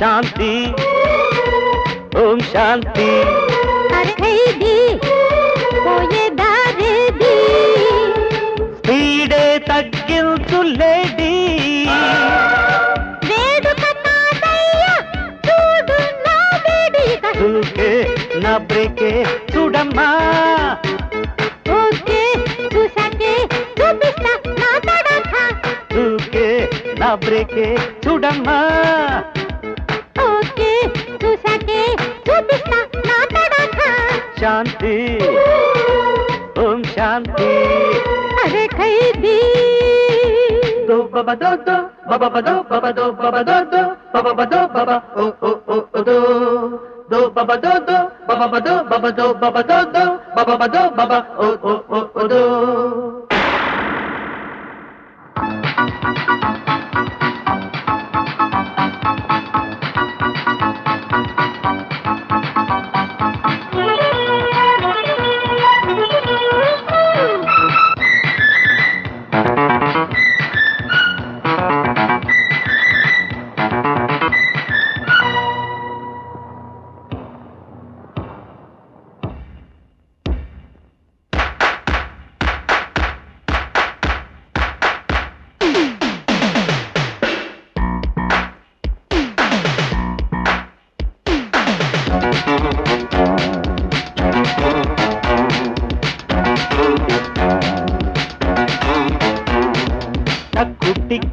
శాంతి ఓం శాంతి ఖైదీ పోయే దారేది స్పీడే తగ్గించు లేడీ వేడుక నాదయ్య చూడు నా వేడిక దూకే నా బ్రేకే చూడమ్మా ఓకే చూసాకే చూపిస్తా నా తడక దూకే నా బ్రేకే చూడమ్మా శాంతి. ఓం శాంతి. అరే ఖైదీ. దో బబ దో దో బబ బ దో బబ దో బబ దో దో బబ బ దో బబ ఓ ఓ ఓ దో దో బబ దో దో బబ బ దో బబ దో బబ దో దో బబ బ దో బబ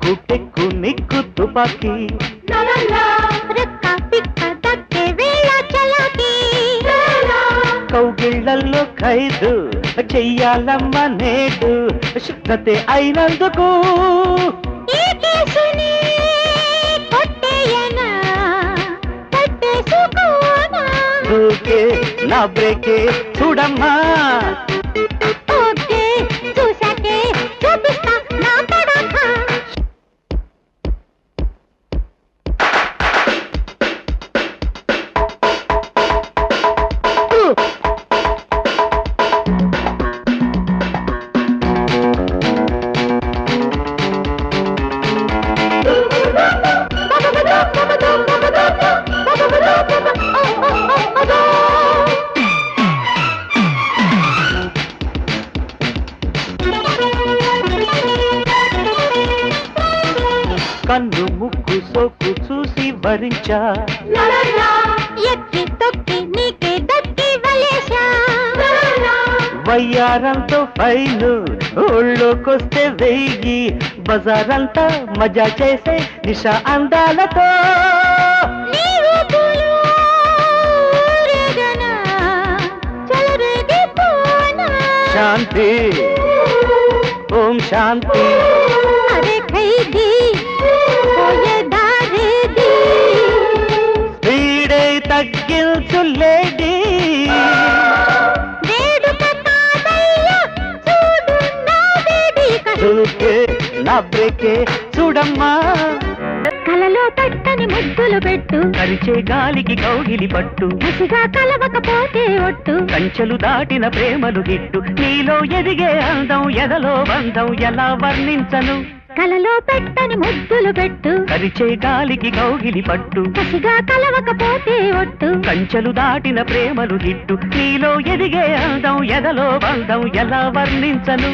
టక్కు టిక్కు టిక్కు నిక్కు తుపాకీ కౌగిళ్ళల్లో ఖైదు చెయ్యాలమ్మ నేడు శుద్ధతే అయినందుకు. నా బ్రేకే చూడమ్మా. కన్ను ముక్కు సోకు చూసి భరించా ఎక్కి తొక్కి నీకే దక్కి వలేశా. వయ్యారంతో ఫైలు ఒళ్ళోకొస్తే వెయ్యి. బజారంతా మజా చేసే నిషా అందాలతో. శాంతి. ఓం శాంతి. అరే ఖైదీ తగ్గించు లేడీ. నా బ్రేకే చూడమ్మా. కలలో పెట్టని ముద్దులు పెట్టు. కరిచే గాలికి కౌగిలి పట్టు. కసిగా కలవకపోతే ఒట్టు. కంచెలు దాటిన ప్రేమలు గిట్టు. నీలో ఎదిగే అందం ఎదలో బంధం ఎలా వర్ణించను? కలలో పెట్టని ముద్దులు పెట్టు. కరిచే గాలికి కౌగిలి పట్టు. కసిగా కలవకపోతే ఒట్టు. కంచెలు దాటిన ప్రేమలు గిట్టు. నీలో ఎదిగే అందం ఎదలో బంధం ఎలా వర్ణించను?